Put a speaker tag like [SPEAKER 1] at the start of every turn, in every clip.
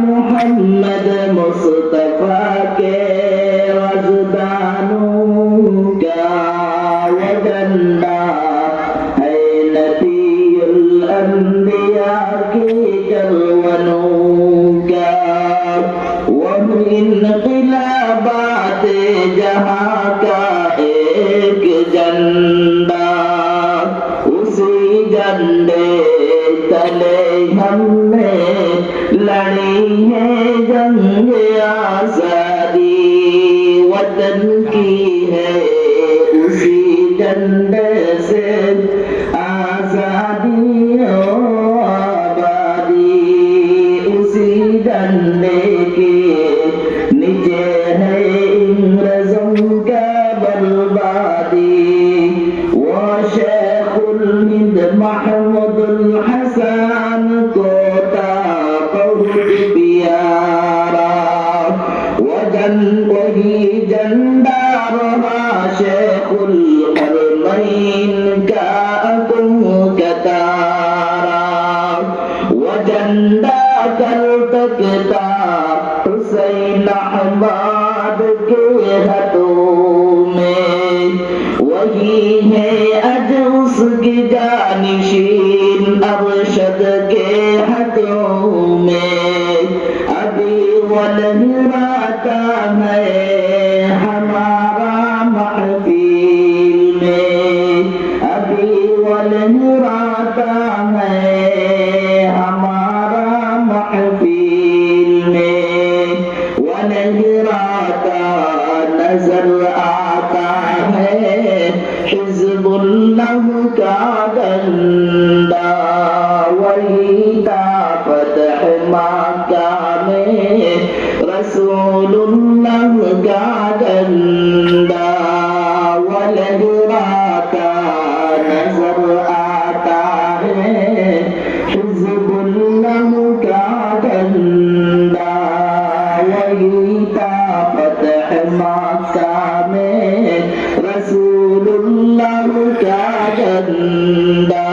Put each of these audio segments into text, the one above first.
[SPEAKER 1] মোহাম্মদ মুস্তফা কে রজদানু কা ওয়াজন্না হে নবিয়ুল আম্বিয়া কি জলওয়ানু কা ওয়া ইনকিলাবাত জাহান झंडे तले हमने वतन की है उसी झंडे से आजादी आबादी उसी झंडे के नीचे है इंग्रजों का बर्बादी वो शेखुल हिंद महमूदुल हसन कोटा बहुत प्यारा वजन का के हाथों में। वही है आज उसकी जानिशीन अरशद के हाथों में। अभी वलहराता है हमारा महफिल में। अभी वलहराता है नजर आता है हिजबुल्लाह का डंडा वही का फतह माका में रसूलुल्लाह का डंडा جدا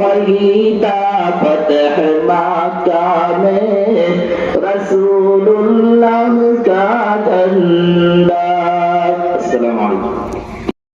[SPEAKER 1] وليدا فتح ما كان